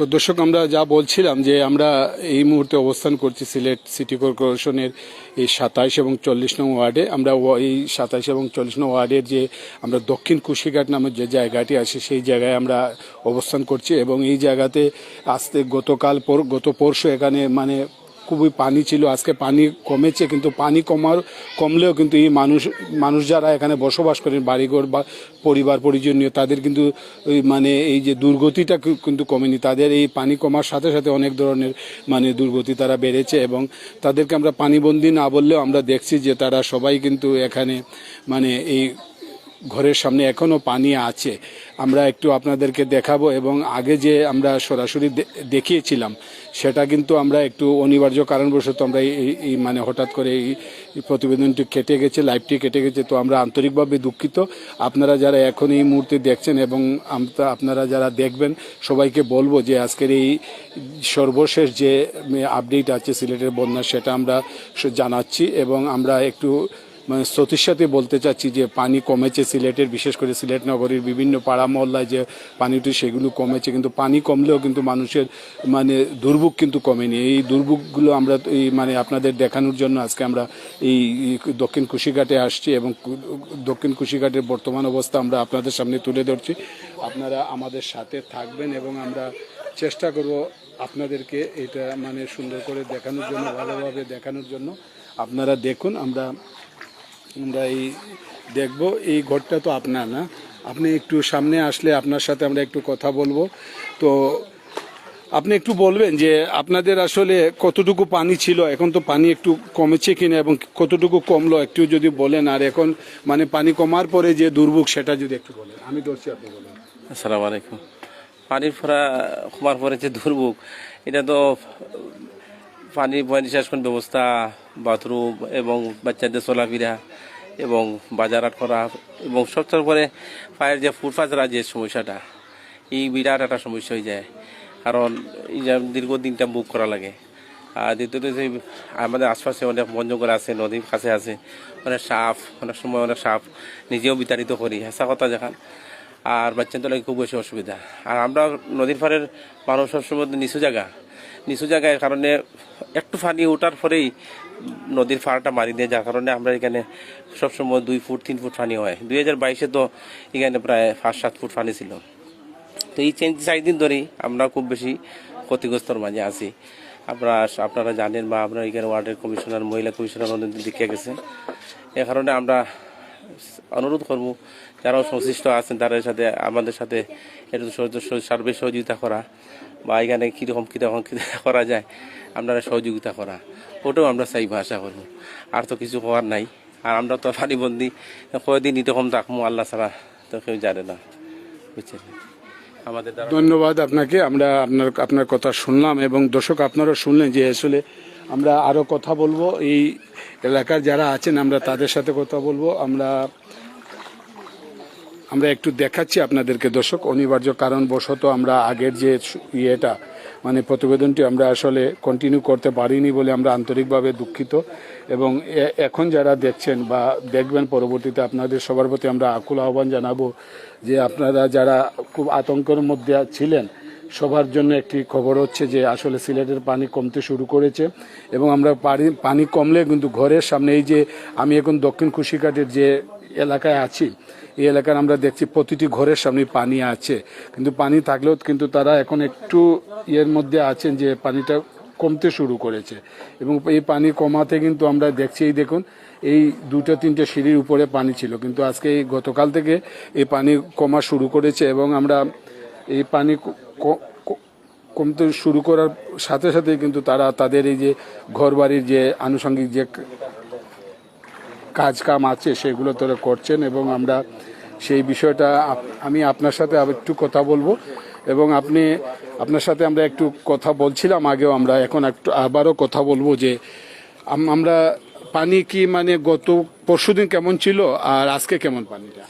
তো দর্শক, আমরা যা বলছিলাম যে আমরা এই মুহূর্তে অবস্থান করছি সিলেট সিটি কর্পোরেশনের এই সাতাইশ এবং চল্লিশ নং ওয়ার্ডে। আমরা এই সাতাইশ এবং চল্লিশ নং ওয়ার্ডের যে আমরা দক্ষিণ কুশিঘাট নামের যে জায়গাটি আছে, সেই জায়গায় আমরা অবস্থান করছি এবং এই জায়গাতে আসতে গতকাল পর- গত পরশু এখানে মানে খুবই পানি ছিল, আজকে পানি কমেছে, কিন্তু পানি কমার, কমলেও কিন্তু এই মানুষ মানুষ যারা এখানে বসবাস করেন বাড়িঘর বা পরিবার পরিজনীয় তাদের কিন্তু মানে এই যে দুর্গতিটা কিন্তু কমেনি। তাদের এই পানি কমার সাথে সাথে অনেক ধরনের মানে দুর্গতি তারা বেড়েছে এবং তাদেরকে আমরা পানিবন্দি না বললেও আমরা দেখছি যে তারা সবাই কিন্তু এখানে মানে এই ঘরের সামনে এখনও পানি আছে। আমরা একটু আপনাদেরকে দেখাবো এবং আগে যে আমরা সরাসরি দেখিয়েছিলাম, সেটা কিন্তু আমরা একটু অনিবার্য কারণবশত আমরা এই- মানে হঠাৎ করে এই প্রতিবেদনটি কেটে গেছে, লাইভটি কেটে গেছে, তো আমরা আন্তরিকভাবে দুঃখিত। আপনারা যারা এখন এই মুহূর্তে দেখছেন এবং আপনারা যারা দেখবেন, সবাইকে বলব যে আজকের এই সর্বশেষ যে আপডেট আছে সিলেটের বন্যা, সেটা আমরা জানাচ্ছি এবং আমরা একটু মানে সতীর সাথে বলতে চাচ্ছি যে পানি কমেছে সিলেটের, বিশেষ করে সিলেট নগরীর বিভিন্ন পাড়া মহল্লায় যে পানিটি সেগুলো কমেছে, কিন্তু পানি কমলেও কিন্তু মানুষের মানে দুর্ভোগ কিন্তু কমেনি। এই দুর্ভোগগুলো আমরা এই মানে আপনাদের দেখানোর জন্য আজকে আমরা এই দক্ষিণ কুশিঘাটে আসছি এবং দক্ষিণ কুশিঘাটের বর্তমান অবস্থা আমরা আপনাদের সামনে তুলে ধরছি। আপনারা আমাদের সাথে থাকবেন এবং আমরা চেষ্টা করব আপনাদেরকে এটা মানে সুন্দর করে দেখানোর জন্য, ভালোভাবে দেখানোর জন্য। আপনারা দেখুন, আমরা আমরা এই দেখব। এই ঘরটা তো আপনার না। আপনি একটু সামনে আসলে আপনার সাথে আমরা একটু কথা বলব। তো আপনি একটু বলবেন যে আপনাদের আসলে কতটুকু পানি ছিল? এখন তো পানি একটু কমেছে কিনা এবং কতটুকু কমলো? একটু যদি বলেন। আর এখন মানে পানি কমার পরে যে দুর্ভোগ, সেটা যদি একটু বলেন। আমি ধরছি আপনি বলেন। আসসালামু আলাইকুম। পানির ফোরা কমার পরে যে দুর্ভোগ, এটা তো পানি পানি নিষ্কাশন ব্যবস্থা, বাথরুম এবং বাচ্চাদের চলাফেরা এবং বাজারহাট করা এবং সবচেয়ে পরে পায়ের যে ফুটপাথরা যে সমস্যাটা, এই বিরাট একটা সমস্যা হয়ে যায়। কারণ এই যে দীর্ঘদিনটা বুক করা লাগে। আর দ্বিতীয়ত যে আমাদের আশপাশে অনেক বঞ্জঙ্গল আছে নদীর কাছে আছে, অনেক সাপ, অনেক সময় অনেক সাপ নিজেও বিতাড়িত করি, হেসা কথা যেখান আর বাচ্চাদের খুব বেশি অসুবিধা। আর আমরা নদীর পাড়ের মানুষ সবসময় নিচু জায়গা। নিচু জায়গায় কারণে একটু পানি ওঠার পরেই নদীর ফাড়টা মারি দেয়, যার কারণে আমরা এখানে সবসময় দুই ফুট, তিন ফুট পানি হয়। দুই হাজার বাইশে তো এখানে প্রায় পাঁচ, সাত ফুট পানি ছিল। তো এই চেঞ্জ চার দিন ধরেই আমরা খুব বেশি ক্ষতিগ্রস্তর মাঝে আছি। আপনারা আপনারা জানেন বা আপনার এখানে ওয়ার্ডের কমিশনার, মহিলা কমিশনার অনেকদিন দেখে গেছেন এ কারণে আমরা অনুরোধ করব, যারাও সংশ্লিষ্ট আছেন, তাদের সাথে, আমাদের সাথে সহ- সার্বিক সহযোগিতা করা। বা এখানে কীরকম কীরকম করা যায়, আপনারা সহযোগিতা করা। ওটাও আমরা চাইব আশা করব। আর তো কিছু হওয়ার নাই। আর আমরা তো পানিবন্দি কয়দিন এরকম থাকব আল্লাহ ছাড়া তো কেউ জানে না। বুঝছেন? আমাদের ধন্যবাদ আপনাকে। আমরা আপনার আপনার কথা শুনলাম এবং দর্শক আপনারা শুনলেন যে আসলে আমরা আরও কথা বলব। এই এলাকার যারা আছেন, আমরা তাদের সাথে কথা বলব। আমরা আমরা একটু দেখাচ্ছি আপনাদেরকে, দর্শক। অনিবার্য কারণবশত আমরা আগের যে ইয়েটা মানে প্রতিবেদনটি আমরা আসলে কন্টিনিউ করতে পারিনি বলে আমরা আন্তরিকভাবে দুঃখিত। এবং এখন যারা দেখছেন বা দেখবেন পরবর্তীতে আপনাদের সবার প্রতি আমরা আকুল আহ্বান জানাব যে আপনারা যারা খুব আতঙ্কের মধ্যে ছিলেন সবার জন্য একটি খবর হচ্ছে যে আসলে সিলেটের পানি কমতে শুরু করেছে এবং আমরা পানি পানি কমলে কিন্তু ঘরের সামনে এই যে আমি এখন দক্ষিণ কুশিঘাটের যে এলাকায় আছি, এই এলাকার আমরা দেখছি প্রতিটি ঘরের সামনে পানি আছে। কিন্তু পানি থাকলেও কিন্তু তারা এখন একটু ইয়ের মধ্যে আছেন যে পানিটা কমতে শুরু করেছে। এবং এই পানি কমাতে কিন্তু আমরা দেখছি, এই দেখুন, এই দুটো তিনটে সিঁড়ির উপরে পানি ছিল। কিন্তু আজকে এই গতকাল থেকে এই পানি কমা শুরু করেছে এবং আমরা এই পানি কমতে শুরু করার সাথে সাথে কিন্তু তারা তাদের এই যে ঘরবাড়ির যে আনুষঙ্গিক যে কাজ কাম আছে সেগুলো তারা করছেন এবং আমরা সেই বিষয়টা আমি আপনার সাথে আবার একটু কথা বলব এবং আপনি, আপনার সাথে আমরা একটু কথা বলছিলাম আগেও আমরা, এখন একটু আবারও কথা বলব যে আমরা পানি কি মানে গত পরশুদিন কেমন ছিল আর আজকে কেমন পানিটা?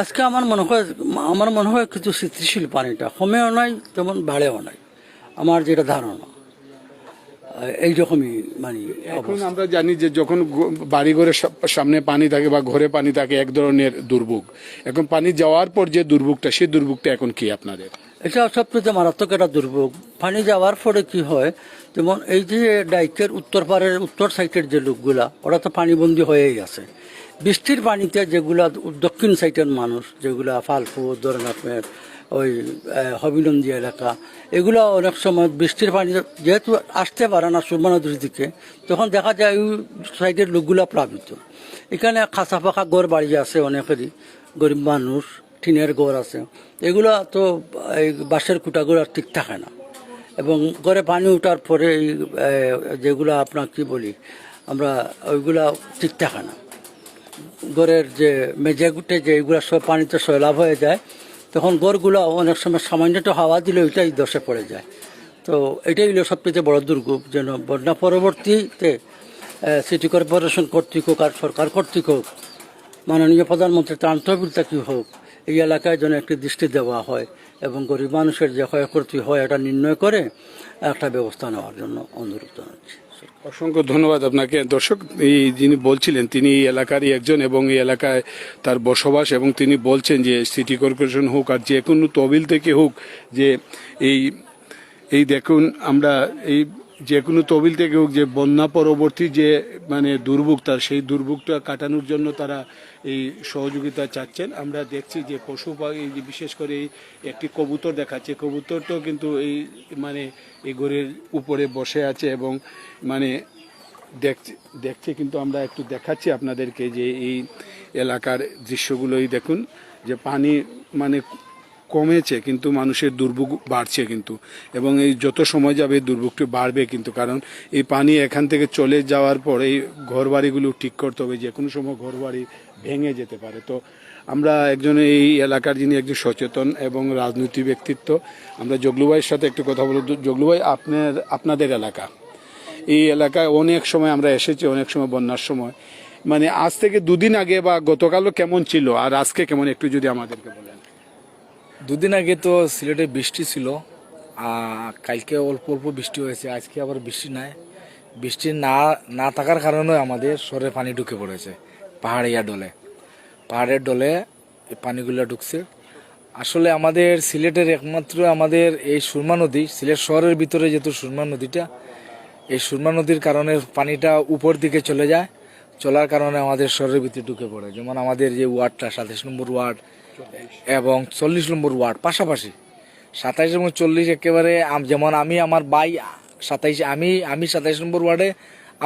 আজকে আমার মনে হয় আমার মনে হয় কিছু স্থিতিশীল পানিটা কমেও নাই তেমন বাড়েও নাই আমার যেটা ধারণা। এইরকমই মানে এখন আমরা জানি যে যখন বাড়িঘরের সামনে পানি থাকে বা ঘরে পানি থাকে এক ধরনের দুর্ভোগ। এখন পানি যাওয়ার পর যে দুর্ভোগটা সেই দুর্ভোগটা এখন কি আপনাদের? এটা সবচেয়ে মারাত্মক একটা দুর্ভোগ। পানি যাওয়ার পরে কি হয় যেমন এই যে ডাইকের উত্তর পাড়ের উত্তর সাইডের যে লোকগুলা ওরা তো পানিবন্দী হয়েই আছে। বৃষ্টির পানিতে যেগুলা দক্ষিণ সাইডের মানুষ, যেগুলা ফালফু আপনার ওই হবিনন্দী এলাকা, এগুলো অনেক সময় বৃষ্টির পানি যেহেতু আসতে পারে না সুরমা নদীর দিকে, তখন দেখা যায় ওই সাইডের লোকগুলা প্লাবিত। এখানে খাঁচা ফাঁকা ঘর বাড়ি আছে অনেকেরই, গরিব মানুষ, টিনের ঘর আছে। এগুলো তো, এই বাঁশের কুটাগুলো ঠিক থাকে না। এবং ঘরে পানি ওঠার পরে যেগুলো আপনার কি বলি, আমরা ওইগুলা ঠিক থাকে না। ঘরের যে মেজে গুটে যে এগুলো সব পানিতে সয়লাভ হয়ে যায়, তখন গড়গুলো অনেক সময় সামান্য একটু হাওয়া দিলে ওইটাই দশে পড়ে যায়। তো এটাই হলো সবচেয়ে বড় দুর্ভোগ, যেন বন্যা পরবর্তীতে সিটি কর্পোরেশন কর্তৃক হোক আর সরকার কর্তৃক হোক, মাননীয় প্রধানমন্ত্রী ত্রাণ তহবিলটা কি হোক, এই এলাকায় যেন একটি দৃষ্টি দেওয়া হয় এবং গরিব মানুষের যে ক্ষয়ক্ষতি হয় এটা নির্ণয় করে একটা ব্যবস্থা নেওয়ার জন্য অনুরোধ জানাচ্ছি। অসংখ্য ধন্যবাদ আপনাকে। দর্শক, এই যিনি বলছিলেন, তিনি এই এলাকারই একজন এবং এই এলাকায় তার বসবাস এবং তিনি বলছেন যে সিটি কর্পোরেশন হোক আর যে কোনো তহবিল থেকে হোক যে এই এই দেখুন, আমরা এই যে কোনো তহবিল থেকে হোক, যে বন্যা পরবর্তী যে মানে দুর্ভোগটা সেই দুর্ভোগটা কাটানোর জন্য তারা এই সহযোগিতা চাচ্ছেন। আমরা দেখছি যে পশু পাখি বিশেষ করে এই একটি কবুতর দেখাচ্ছে, কবুতরটাও কিন্তু এই মানে এই ঘরের উপরে বসে আছে এবং মানে দেখছে দেখছে কিন্তু আমরা একটু দেখাচ্ছি আপনাদেরকে যে এই এলাকার দৃশ্যগুলোই দেখুন, যে পানি মানে কমেছে, কিন্তু মানুষের দুর্ভোগ বাড়ছে কিন্তু। এবং এই যত সময় যাবে দুর্ভোগটি বাড়বে কিন্তু, কারণ এই পানি এখান থেকে চলে যাওয়ার পর এই ঘরবাড়িগুলো ঠিক করতে হবে, যে কোনো সময় ঘরবাড়ি ভেঙে যেতে পারে। তো আমরা একজন এই এলাকার যিনি একজন সচেতন এবং রাজনৈতিক ব্যক্তিত্ব, আমরা জগলুভাইয়ের সাথে একটু কথা বলব। জগলুভাই আপনার, আপনাদের এলাকা? এই এলাকায় অনেক সময় আমরা এসেছি, অনেক সময় বন্যার সময়। মানে আজ থেকে দুদিন আগে বা গতকালও কেমন ছিল? আর আজকে কেমন, একটু যদি আমাদেরকে বলেন। দুদিন আগে তো সিলেটে বৃষ্টি ছিল আর কালকে অল্প অল্প বৃষ্টি হয়েছে, আজকে আবার বৃষ্টি নাই। বৃষ্টি না না থাকার কারণে আমাদের শহরে পানি ঢুকে পড়েছে, পাহাড়িয়া ডলে। পাহাড়ের ডলে পানিগুলো ঢুকছে। আসলে আমাদের সিলেটের একমাত্র আমাদের এই সুরমা নদী, সিলেট শহরের ভিতরে যেহেতু সুরমা নদীটা, এই সুরমা নদীর কারণে পানিটা উপর দিকে চলে যায়, চলার কারণে আমাদের শহরের ভিতরে ঢুকে পড়ে। যেমন আমাদের যে ওয়ার্ডটা, সাতাশ নম্বর ওয়ার্ড এবং চল্লিশ নম্বর ওয়ার্ড পাশাপাশি সাতাইশ এবং চল্লিশ একেবারে যেমন আমি আমার বাই সাতাইশ আমি আমি সাতাইশ নম্বর ওয়ার্ডে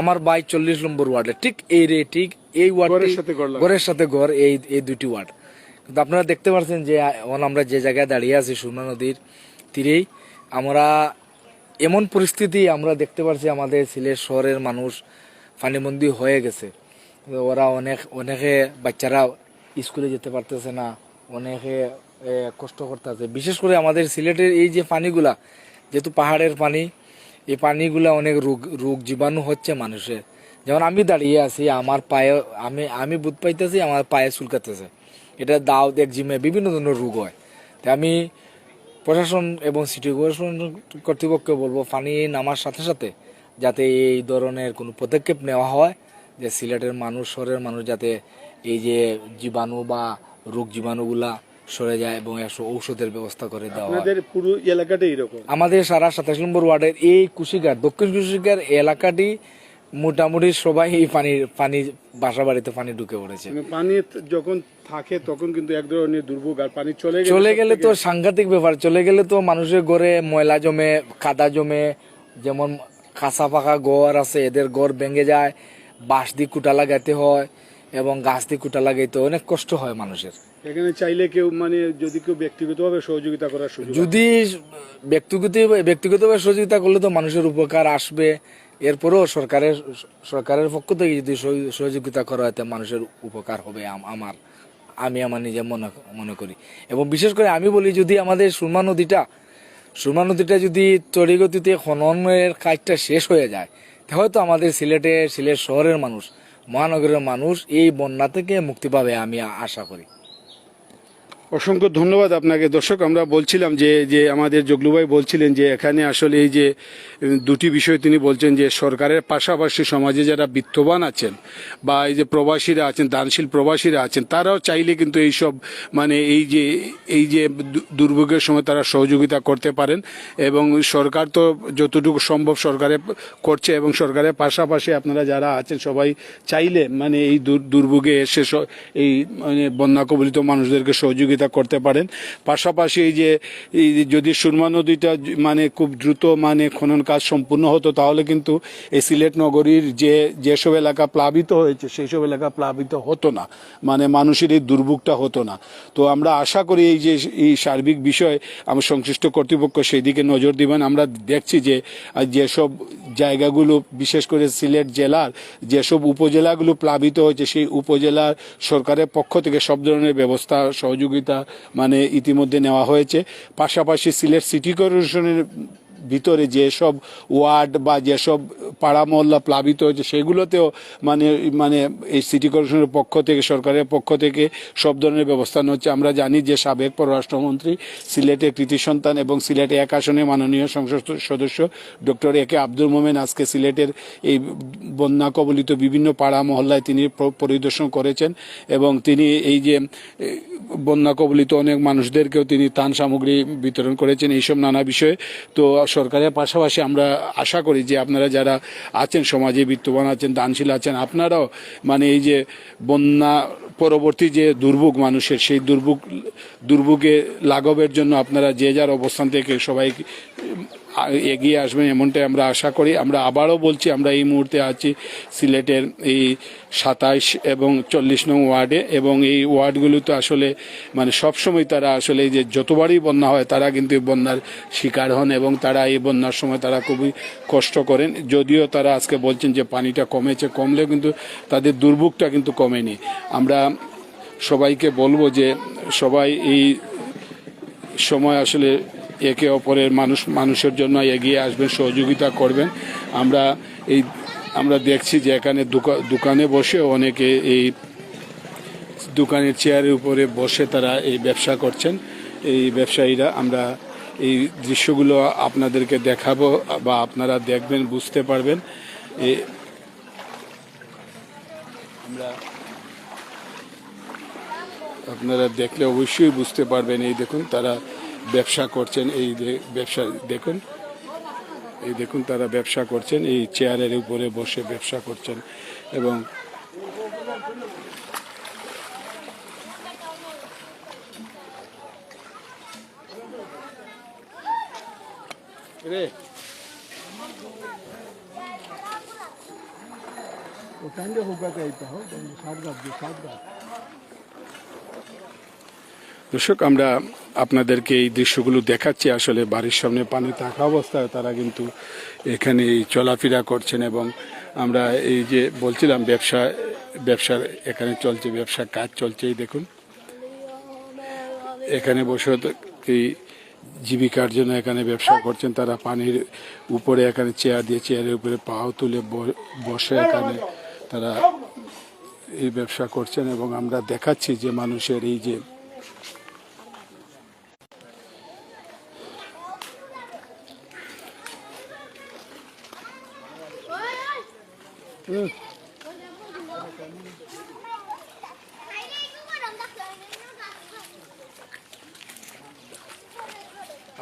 আমার বাই চল্লিশ নম্বর ওয়ার্ডে। ঠিক এই রে ঠিক এই ওয়ার্ডের সাথে ঘরের সাথে ঘর এই এই দুটি ওয়ার্ড। কিন্তু আপনারা দেখতে পাচ্ছেন যে এখন আমরা যে জায়গায় দাঁড়িয়ে আছি সুরমা নদীর তীরেই আমরা এমন পরিস্থিতি আমরা দেখতে পাচ্ছি আমাদের সিলেট শহরের মানুষ পানিবন্দী হয়ে গেছে। ওরা অনেক অনেকে বাচ্চারা স্কুলে যেতে পারতেছে না অনেকে কষ্ট করতেছে। বিশেষ করে আমাদের সিলেটের এই যে পানিগুলা, যেহেতু পাহাড়ের পানি, এই পানিগুলা অনেক রোগ রোগ জীবাণু হচ্ছে মানুষের। যেমন আমি দাঁড়িয়ে আছি, আমার পায়ে, আমি আমি বুধ পাইতেছি, আমার পায়ে চুলকাতেছে এটা দাও একজিমে বিভিন্ন ধরনের রোগ হয়। তাই আমি প্রশাসন এবং সিটি কর্পোরেশন কর্তৃপক্ষকে বলব, পানি নামার সাথে সাথে যাতে এই ধরনের কোনো পদক্ষেপ নেওয়া হয়, যে সিলেটের মানুষ, শহরের মানুষ যাতে এই যে জীবাণু বা রোগ জীবাণুগুলা সরে যায় এবং একশো ঔষধের ব্যবস্থা করে দেওয়া আপনাদের পুরো এলাকাটা এরকম? আমাদের সারা সাতাশ নম্বর ওয়ার্ডের এই কুশিগার দক্ষিণ কুশিগার এলাকাটি মোটামুটি সবাই এই পানির পানি বাসা বাড়িতে পানি ঢুকে পড়েছে। মানে পানি যখন থাকে তখন কিন্তু এক ধরনের দুর্ভোগ আর পানি চলে চলে গেলে তো সাংঘাতিক ব্যাপার চলে গেলে তো মানুষের ঘরে ময়লা জমে কাদা জমে যেমন কাঁচা পাকা ঘর আছে এদের ঘর ভেঙে যায় বাঁশ দিয়ে কুটা লাগাইতে হয় এবং গাছ দিয়ে কুটা লাগাইতে অনেক কষ্ট হয় মানুষের। এখানে চাইলে কেউ মানে যদি কেউ ব্যক্তিগতভাবে সহযোগিতা করার সুযোগ যদি ব্যক্তিগত ব্যক্তিগতভাবে সহযোগিতা করলে তো মানুষের উপকার আসবে। এরপরেও সরকারের সরকারের পক্ষ থেকে যদি সহযোগিতা করা হয় মানুষের উপকার হবে আমার আমি আমার নিজে মনে মনে করি। এবং বিশেষ করে আমি বলি যদি আমাদের সুরমা নদীটা সুরমা নদীটা যদি তড়িগতিতে খননের কাজটা শেষ হয়ে যায় তাহলে হয়তো আমাদের সিলেটে সিলেট শহরের মানুষ মহানগরের মানুষ এই বন্যা থেকে মুক্তি পাবে আমি আশা করি। অসংখ্য ধন্যবাদ আপনাকে। দর্শক, আমরা বলছিলাম যে যে আমাদের জগলুভাই বলছিলেন যে, এখানে আসলে এই যে দুটি বিষয় তিনি বলছেন যে, সরকারের পাশাপাশি সমাজে যারা বিত্তবান আছেন বা এই যে প্রবাসীরা আছেন, দানশীল প্রবাসীরা আছেন, তারাও চাইলে কিন্তু এই সব মানে এই যে এই যে দুর্ভোগের সময় তারা সহযোগিতা করতে পারেন এবং সরকার তো যতটুকু সম্ভব সরকারে করছে এবং সরকারের পাশাপাশি আপনারা যারা আছেন সবাই চাইলে মানে এই দুর- দুর্ভোগে এসে এই মানে বন্যা কবলিত মানুষদেরকে সহযোগিতা করতে পারেন। পাশাপাশি এই যে যদি সুরমা নদীটা মানে খুব দ্রুত মানে খনন কাজ সম্পূর্ণ হতো, তাহলে কিন্তু এই সিলেট নগরীর যে, যেসব এলাকা প্লাবিত হয়েছে সেই সব এলাকা প্লাবিত হতো না। মানে মানুষের এই দুর্ভোগটা হতো না। তো আমরা আশা করি এই যে, এই সার্বিক বিষয় আমার সংশ্লিষ্ট কর্তৃপক্ষ সেই দিকে নজর দিবেন। আমরা দেখছি যে যেসব জায়গাগুলো, বিশেষ করে সিলেট জেলার যেসব উপজেলাগুলো প্লাবিত হয়েছে, সেই উপজেলার সরকারের পক্ষ থেকে সব ধরনের ব্যবস্থা, সহযোগিতা মানে ইতিমধ্যে নেওয়া হয়েছে। পাশাপাশি সিলেট সিটি কর্পোরেশনের ভিতরে যেসব ওয়ার্ড বা যেসব পাড়া মহল্লা প্লাবিত হয়েছে, সেগুলোতেও মানে মানে এই সিটি কর্পোরেশনের পক্ষ থেকে, সরকারের পক্ষ থেকে সব ধরনের ব্যবস্থা হচ্ছে। আমরা জানি যে সাবেক পররাষ্ট্রমন্ত্রী সিলেটের কৃতি সন্তান এবং সিলেটে এক আসনে মাননীয় সংসদ সদস্য ডক্টর এ কে আব্দুল মোমেন আজকে সিলেটের এই বন্যা কবলিত বিভিন্ন পাড়া মহল্লায় তিনি পরিদর্শন করেছেন এবং তিনি এই যে, বন্যা কবলিত অনেক মানুষদেরকেও তিনি ত্রাণ সামগ্রী বিতরণ করেছেন। এইসব নানা বিষয়ে তো সরকারের পাশাপাশি আমরা আশা করি যে আপনারা যারা আছেন, সমাজে বিত্তবান আছেন, দানশীল আছেন, আপনারাও মানে এই যে বন্যা পরবর্তী যে দুর্ভোগ মানুষের, সেই দুর্ভোগ, দুর্ভোগে লাঘবের জন্য আপনারা যে যার অবস্থান থেকে সবাই এগিয়ে আসবেন এমনটাই আমরা আশা করি। আমরা আবারও বলছি, আমরা এই মুহূর্তে আছি সিলেটের এই সাতাইশ এবং চল্লিশ নং ওয়ার্ডে এবং এই ওয়ার্ডগুলোতে আসলে মানে সবসময় তারা আসলে যে যতবারই বন্যা হয় তারা কিন্তু বন্যার শিকার হন এবং তারা এই বন্যার সময় তারা খুবই কষ্ট করেন। যদিও তারা আজকে বলছেন যে পানিটা কমেছে, কমলেও কিন্তু তাদের দুর্ভোগটা কিন্তু কমেনি। আমরা সবাইকে বলব যে সবাই এই সময় আসলে একে অপরের মানুষ, মানুষের জন্য এগিয়ে আসবেন, সহযোগিতা করবেন। আমরা এই, আমরা দেখছি যে এখানে দোকা- দোকানে বসে অনেকে এই দোকানের চেয়ারের উপরে বসে তারা এই ব্যবসা করছেন। এই ব্যবসায়ীরা, আমরা এই দৃশ্যগুলো আপনাদেরকে দেখাবো বা আপনারা দেখবেন, বুঝতে পারবেন। আমরা আপনারা দেখলে অবশ্যই বুঝতে পারবেন। এই দেখুন, তারা ব্যবসা করছেন এই যে ব্যবসা দেখুন এই দেখুন তারা ব্যবসা করছেন এই চেয়ারের উপরে বসে ব্যবসা করছেন এবং রে দর্শক আমরা আপনাদেরকে এই দৃশ্যগুলো দেখাচ্ছি। আসলে বাড়ির সামনে পানি থাকা অবস্থায় তারা কিন্তু এখানে এই চলাফেরা করছেন এবং আমরা এই যে বলছিলাম ব্যবসা, ব্যবসার এখানে চলছে, ব্যবসার কাজ চলছে, এই দেখুন। এখানে বসে এই জীবিকার জন্য এখানে ব্যবসা করছেন, তারা পানির উপরে এখানে চেয়ার দিয়ে, চেয়ারের উপরে পাও তুলে বসে এখানে তারা এই ব্যবসা করছেন এবং আমরা দেখাচ্ছি যে মানুষের এই যে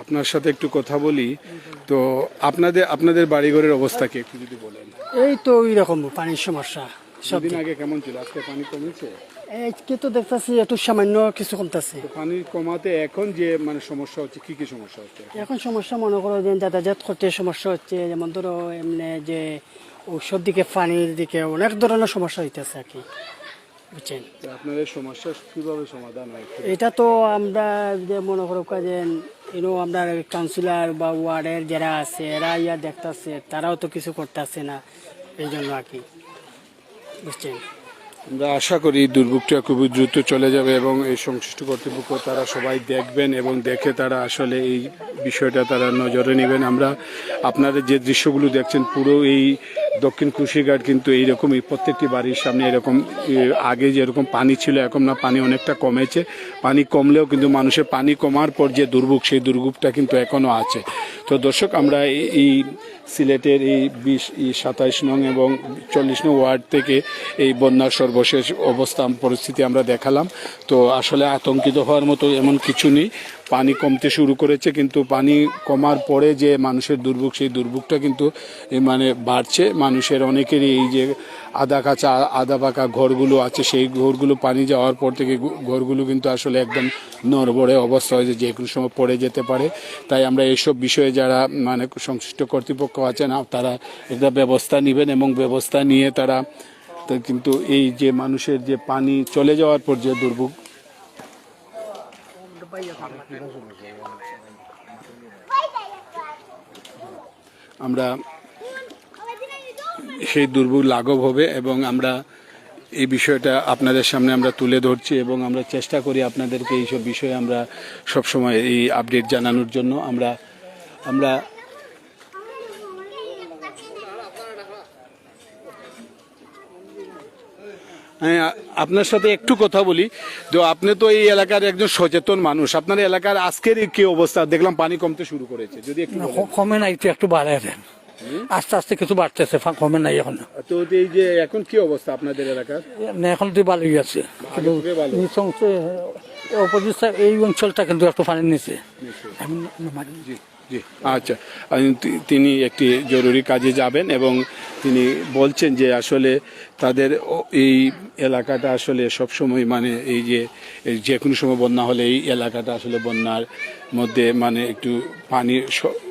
আপনার সাথে একটু কথা বলি। তো আপনাদের আপনাদের বাড়িঘরের অবস্থা কি, একটু যদি বলেন। এই তো ওই রকম পানির সমস্যা। আগে কেমন ছিল? আজকে পানি কমেছে? আজকে তো দেখতেছি একটু সামান্য কিছু কমতেছে। পানি কমাতে এখন যে মানে সমস্যা হচ্ছে কি কি সমস্যা হচ্ছে? এখন সমস্যা মনে করো যে যাতায়াত করতে সমস্যা হচ্ছে যেমন ধরো এমনি যে ঔষধ দিকে পানির দিকে অনেক ধরনের সমস্যা হইতেছে আর কি বুঝছেন? আপনার সমস্যা কীভাবে সমাধান হয়? এটা তো আমরা যে মনে করো যে ইনো আমরা কাউন্সিলর বা ওয়ার্ডের যারা আছে এরা ইয়া দেখতেছে তারাও তো কিছু করতেছে না এই জন্য আর কি। আমরা আশা করি দুর্ভোগটা খুবই দ্রুত চলে যাবে এবং এই সংশ্লিষ্ট কর্তৃপক্ষ তারা সবাই দেখবেন এবং দেখে তারা আসলে এই বিষয়টা তারা নজরে নেবেন। আমরা আপনারা যে দৃশ্যগুলো দেখছেন, পুরো এই দক্ষিণ কুশিঘাট কিন্তু এইরকমই, প্রত্যেকটি বাড়ির সামনে এরকম আগে যেরকম পানি ছিল, এখন না, পানি অনেকটা কমেছে। পানি কমলেও কিন্তু মানুষের পানি কমার পর যে দুর্ভোগ, সেই দুর্ভোগটা কিন্তু এখনও আছে। তো দর্শক, আমরা এই- সিলেটের এই বিশ সাতাইশ নং এবং চল্লিশ নং ওয়ার্ড থেকে এই বন্যার সর্বশেষ অবস্থা পরিস্থিতি আমরা দেখালাম। তো আসলে আতঙ্কিত হওয়ার মতো এমন কিছু নেই। পানি কমতে শুরু করেছে, কিন্তু পানি কমার পরে যে মানুষের দুর্ভোগ, সেই দুর্ভোগটা কিন্তু মানে বাড়ছে। মানুষের অনেকেরই এই যে আদা কাঁচা আদা পাকা ঘরগুলো আছে, সেই ঘরগুলো পানি যাওয়ার পর থেকে ঘরগুলো কিন্তু আসলে একদম নড়বড়ে অবস্থা হয়েছে। যে কোনো সময় পড়ে যেতে পারে। তাই আমরা এইসব বিষয়ে যারা মানে সংশ্লিষ্ট কর্তৃপক্ষ আছেন তারা একটা ব্যবস্থা নেবেন এবং ব্যবস্থা নিয়ে তারা কিন্তু এই যে মানুষের যে পানি চলে যাওয়ার পর যে দুর্ভোগ আমরা সেই দুর্ভোগ লাঘব হবে এবং আমরা এই বিষয়টা আপনাদের সামনে আমরা তুলে ধরছি এবং আমরা চেষ্টা করি আপনাদেরকে এইসব বিষয়ে আমরা সবসময় এই আপডেট জানানোর জন্য। আমরা আমরা হ্যাঁ আপনার সাথে একটু কথা বলি। তো আপনি তো এই এলাকার একজন সচেতন মানুষ। আপনার এলাকার আজকের কি অবস্থা? দেখলাম পানি কমতে শুরু করেছে। যদি একটু কমে নাই তো একটু বাড়ায় দেন। আস্তে আস্তে কিছু বাড়তেছে কমে নাই এখন। তো এই যে এখন কি অবস্থা আপনাদের এলাকার? না, এখন তো ভালোই আছে। কিন্তু এই অঞ্চলটা কিন্তু একটু পানির নিচে আচ্ছা। তিনি একটি জরুরি কাজে যাবেন এবং তিনি বলছেন যে আসলে তাদের এই এলাকাটা আসলে সবসময় মানে এই যে যে কোনো সময় বন্যা হলে এই এলাকাটা আসলে বন্যার মধ্যে মানে একটু পানি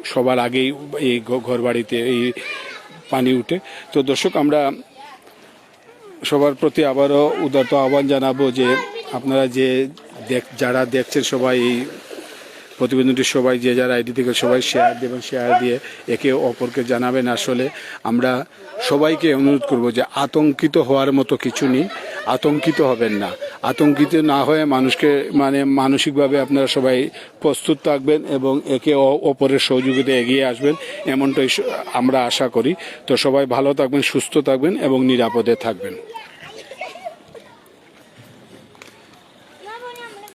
সবার আগেই এই ঘর বাড়িতে এই পানি উঠে। তো দর্শক, আমরা সবার প্রতি আবারও উদারত আহ্বান জানাব যে আপনারা যে দেখ, যারা দেখছেন সবাই এই প্রতিবেদনটি সবাই যে যারা আইডি থেকে সবাই শেয়ার দেবেন শেয়ার দিয়ে একে অপরকে জানাবেন। আসলে আমরা সবাইকে অনুরোধ করব যে আতঙ্কিত হওয়ার মতো কিছু নেই। আতঙ্কিত হবেন না। আতঙ্কিত না হয়ে মানুষকে মানে মানসিকভাবে আপনারা সবাই প্রস্তুত থাকবেন এবং একে অপরের সহযোগিতা এগিয়ে আসবেন এমনটাই আমরা আশা করি। তো সবাই ভালো থাকবেন, সুস্থ থাকবেন এবং নিরাপদে থাকবেন।